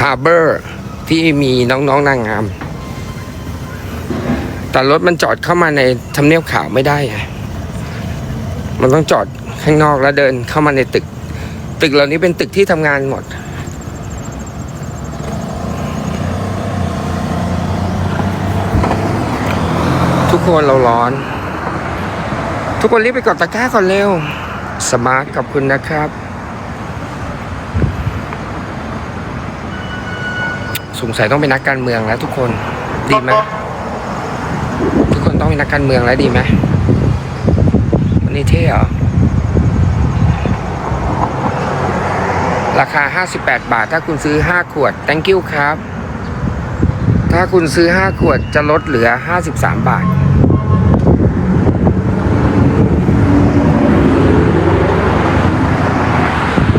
ฮาร์เบอร์ที่มีน้องๆนางงาม แต่รถมันจอดเข้ามาในทำเนียบขาวไม่ได้ไงมันต้องจอดข้างนอกแล้วเดินเข้ามาในตึก ตึกเหล่านี้เป็นตึกที่ทำงานหมด ทุกคนเราร้อน ทุกคนรีบไปกดตะกร้าก่อนเร็ว สมาร์ทขอบคุณนะครับ สงสัยต้องเป็นนักการเมืองแล้วทุกคนดีไหมทุกคนต้องเป็นนักการเมืองแล้วดีไหมวันนี้เท่เหรอราคา 58 บาท ถ้าคุณซื้อ 5 ขวด thank you ครับ ถ้าคุณซื้อ 5 ขวดจะลดเหลือ 53 บาท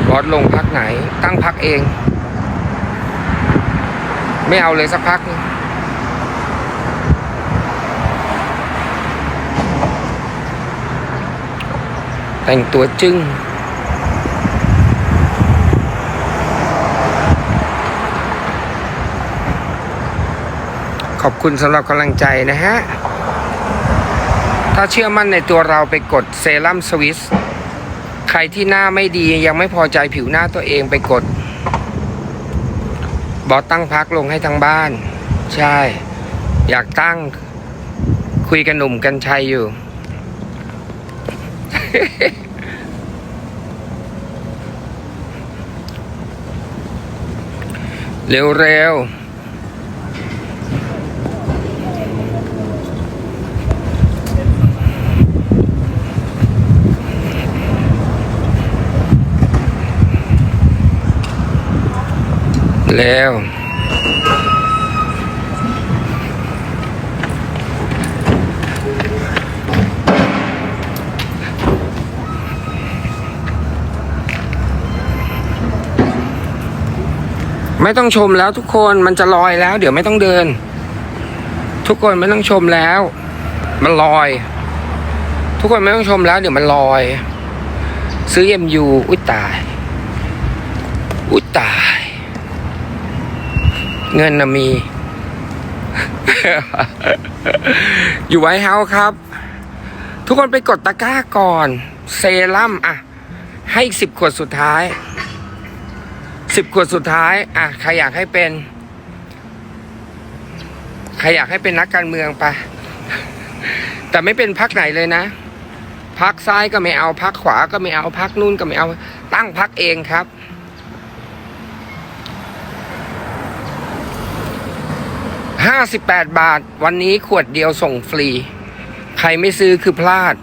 บอสลงพักไหน ตั้งพักเอง ไม่เอาเลยสักพัก แต่งตัวจึ้งขอบคุณสำหรับกำลังใจนะฮะ ถ้าเชื่อมั่นในตัวเราไปกดเซรั่มสวิส ใครที่หน้าไม่ดียังไม่พอใจผิวหน้าตัวเองไปกด บอสตั้งพักลงให้ทั้งบ้าน ใช่ อยากตั้ง คุยกับหนุ่มกันชัยอยู่ เร็วๆ เร็วไม่ต้องชมแล้วทุกคนมันจะลอยแล้ว เดี๋ยวไม่ต้องเดิน ทุกคนไม่ต้องชมแล้ว มันลอย ทุกคนไม่ต้องชมแล้ว เดี๋ยวมันลอย ซื้อเอ็มยูอุ้ยตายอุ้ยตาย เงินนะมี อยู่ไวท์เฮาส์ครับ ทุกคนไปกดตะกร้าก่อน เซรั่มอะ ให้อีกสิบขวดสุดท้าย สิบขวดสุดท้าย อะ ใครอยากให้เป็น ใครอยากให้เป็นนักการเมืองไปะแต่ไม่เป็นพักไหนเลยนะพักซ้ายก็ไม่เอาพักขวาก็ไม่เอาพักนู่นก็ไม่เอา ตั้งพักเองครับ ห้าสิบแปดบาท วันนี้ขวดเดียวส่งฟรี ใครไม่ซื้อคือพลาด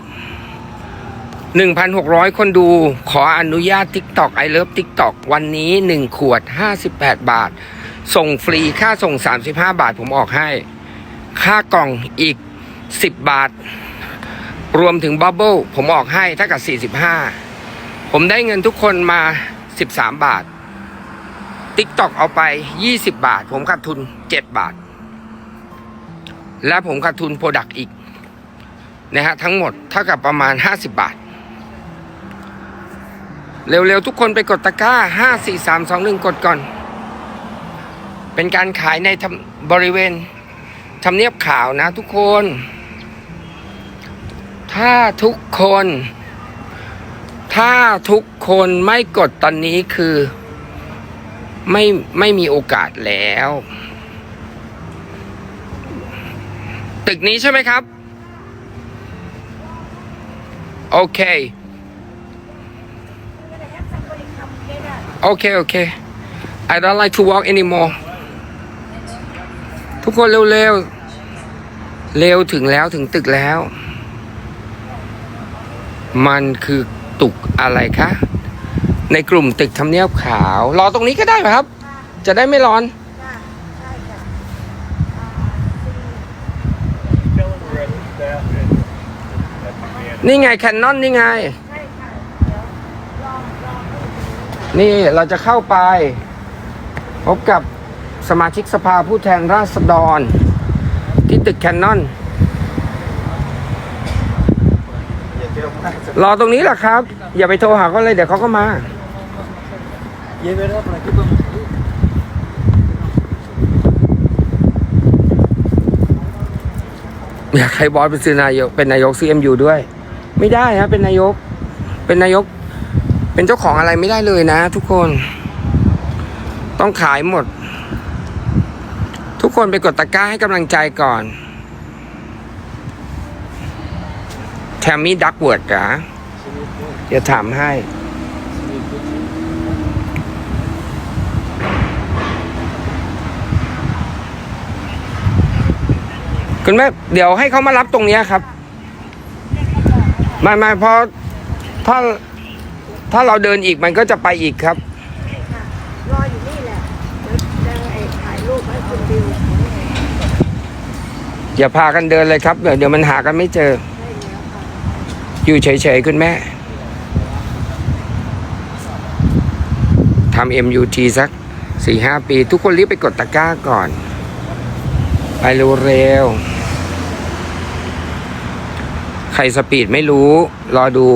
1,600 คนดูขออนุญาต TikTok I love TikTok วันนี้ 1 ขวด 58 บาท ส่งฟรีค่าส่ง 35 บาทผมออกให้ ค่ากล่องอีก 10 บาท รวมถึงบับเบิลผมออกให้เท่ากับ 45 ผมได้เงินทุกคนมา 13 บาท TikTok เอาไป 20 บาท ผมขาดทุน 7 บาท และผมขาดทุนโปรดักต์อีกนะฮะทั้งหมดเท่ากับประมาณ 50 บาท เร็วๆ ทุกคนไปกดตะกร้าห้าสี่สามสองหนึ่งกดก่อน เป็นการขายในทำบริเวณทำเนียบขาวนะทุกคน ถ้าทุกคน ถ้าทุกคนไม่กดตอนนี้คือ ไม่ไม่มีโอกาสแล้ว ตึกนี้ใช่ไหมครับ โอเค Okay, okay. I don't like to walk anymore. ทุกคนเร็วๆ เร็วถึงแล้วถึงตึกแล้ว มันคือตึกอะไรคะ ในกลุ่มตึกทำเนียบขาว รอตรงนี้ก็ได้ไหมครับ จะได้ไม่ร้อน นี่ไงแคนนอนนี่ไง ใช่ค่ะนี่เราจะเข้าไป พบกับสมาชิกสภาผู้แทนราษฎร ที่ตึกแคนนอน รอตรงนี้แหละครับ อย่าไปโทรหาเขาเลยเดี๋ยวเขาก็มา อยากให้บอสเป็นนายกเป็นนายกซีเอ็มยูด้วย ไม่ได้ฮะเป็นนายก เป็นนายก เป็นเจ้าของอะไรไม่ได้เลยนะ ทุกคน ต้องขายหมด ทุกคนไปกดตะกร้าให้กำลังใจก่อนแทมมี่ดักเวิร์ดเหรอเดี๋ยวถามให้คุณแม่เดี๋ยวให้เขามารับตรงนี้ครับ ไม่ไม่เพราะถ้าถ้าเราเดินอีกมันก็จะไปอีกครับรออยู่นี่แหละเดี๋ยวจะไอ้ถ่ายรูปให้คุณดิวอย่าพากันเดินเลยครับเดี๋ยวเดี๋ยวมันหากันไม่เจอให้แล้วค่ะอยู่เฉยๆคุณแม่ทำ MUT สักสี่ห้าปี ทุกคนรีบไปกดตะกร้าก่อน ไปเร็วๆ ใครสปีดไม่รู้ รอดู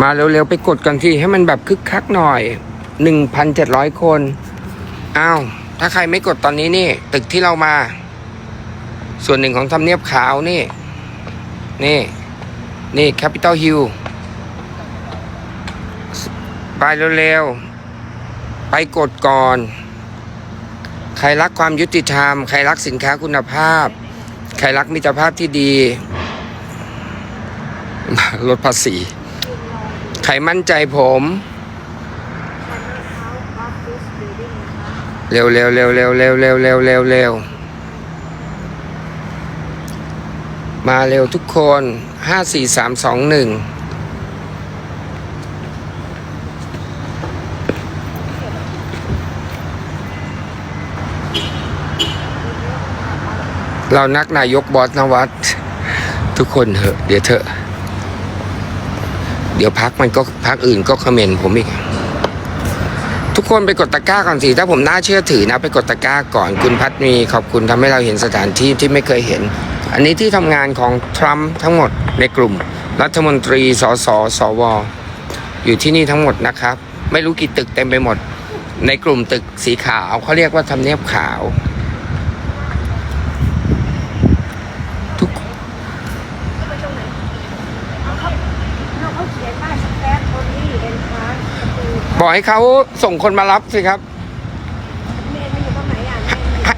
มาเร็วๆ ไปกดกันที่ให้มันแบบคึกคักหน่อย1,700คนอ้าวถ้าใครไม่กดตอนนี้นี่ ตึกที่เรามา ส่วนหนึ่งของทำเนียบขาวนี่ นี่ นี่ Capital Hill ไปเร็วๆ ไปกดก่อน ใครรักความยุติธรรม ใครรักสินค้าคุณภาพ ใครรักมิตรภาพที่ดี ลดภาษี ใครมั่นใจผมเร็วเร็วเร็วเร็วเร็วเร็วเร็วเร็วเร็วมาเร็วทุกคนห้าสี่สามสองหนึ่ง เรานักนายกบอสนวัตทุกคนเถอะ เดี๋ยวเถอะ เดี๋ยวพักมันก็พักอื่นก็คอมเมนต์ผมอีก ทุกคนไปกดตะกร้าก่อนสิถ้าผมน่าเชื่อถือนะ ไปกดตะกร้าก่อนคุณพัดมีขอบคุณทำให้เราเห็นสถานที่ที่ไม่เคยเห็น อันนี้ที่ทำงานของทรัมป์ทั้งหมดในกลุ่ม รัฐมนตรีสสสวอยู่ที่นี่ทั้งหมดนะครับ ไม่รู้กี่ตึกเต็มไปหมด ในกลุ่มตึกสีขาวเขาเรียกว่าทำเนียบขาว ทุก ไปตรงไหนเอาเขาเอาเขาเขียนว่าสแตทคนนี้เอ็นทรานประตู บอก ให้เขาส่งคนมารับสิครับเมนมันอยู่ตรงไหนอะ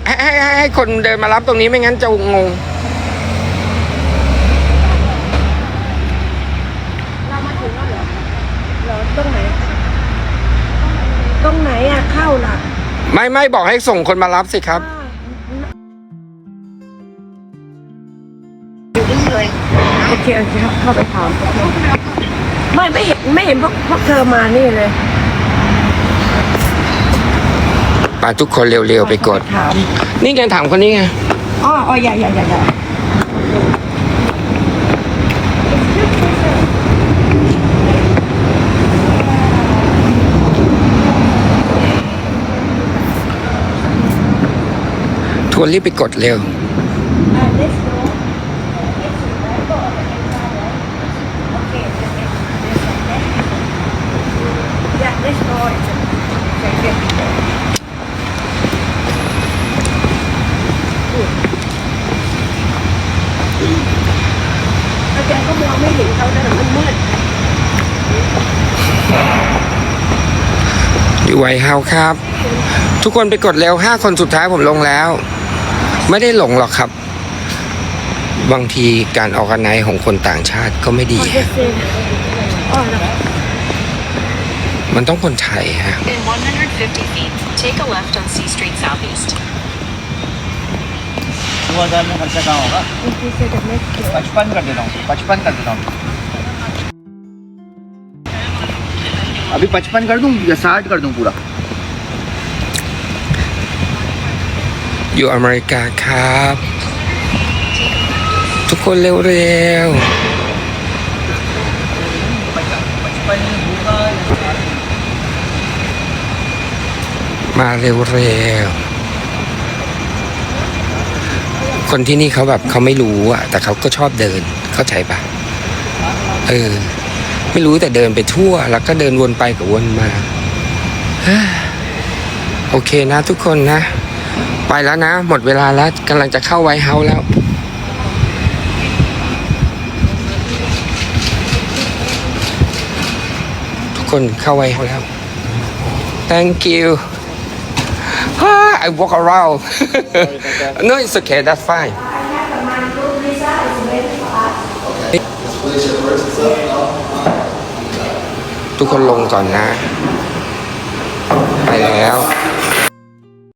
แม่ให้ให้ให้ให้คนเดินมารับตรงนี้ไม่งั้นจะงง เรามาถึงแล้วเหรอเหรอตรงไหน ตรงไหนอะเข้าน่ะไม่ไม่บอกให้ส่งคนมารับสิครับ อยู่นี่เลยโอเคโอเคเข้าไปถามไม่ไม่เห็นไม่เห็นพวกพวกเธอมานี่เลย ไป ทุกคนเร็วๆไปกดถามนี่ไงถามคนนี้ไงอ๋ออ๋ออย่าอย่าอย่าอย่าทวนรีบไปกดเร็ว อ่า let's go Okay, yeah, let's go. Okay, okay. อาจารย์ก็มองไม่เห็นเขาแล้วมันมืดอยู่ไวเฮาครับ ทุกคนไปกดเร็วห้าคนสุดท้ายผมลงแล้ว ไม่ได้หลงหรอกครับ บางทีการออกกันไนของคนต่างชาติก็ไม่ดีอ๋อ just say อ๋อนะมันต้องคนไทยฮะ दो हजार में खर्चा कहाँ होगा If you say the next day. पचपन कर देता हूँ पचपन कर देता हूँ अभी पचपन कर दूँ या साठ कर दूँ पूरा อยู่อเมริกาครับ ทุกคนเร็ว पचपन होगा या ๆ มาเร็วๆ คนที่นี่เขาแบบเขาไม่รู้อะ แต่เขาก็ชอบเดินเข้าใจปะเออ ไม่รู้แต่เดินไปทั่ว แล้วก็เดินวนไปกับวนมาโอเคนะทุกคนนะ ไปแล้วนะ หมดเวลาแล้วกำลังจะเข้าไวเฮาส์แล้วทุกคนเข้าไวเฮาแล้ว thank you I walk around. no, it's okay. That's fine. Okay. ทุกคนลงก่อนนะ ไปแล้ว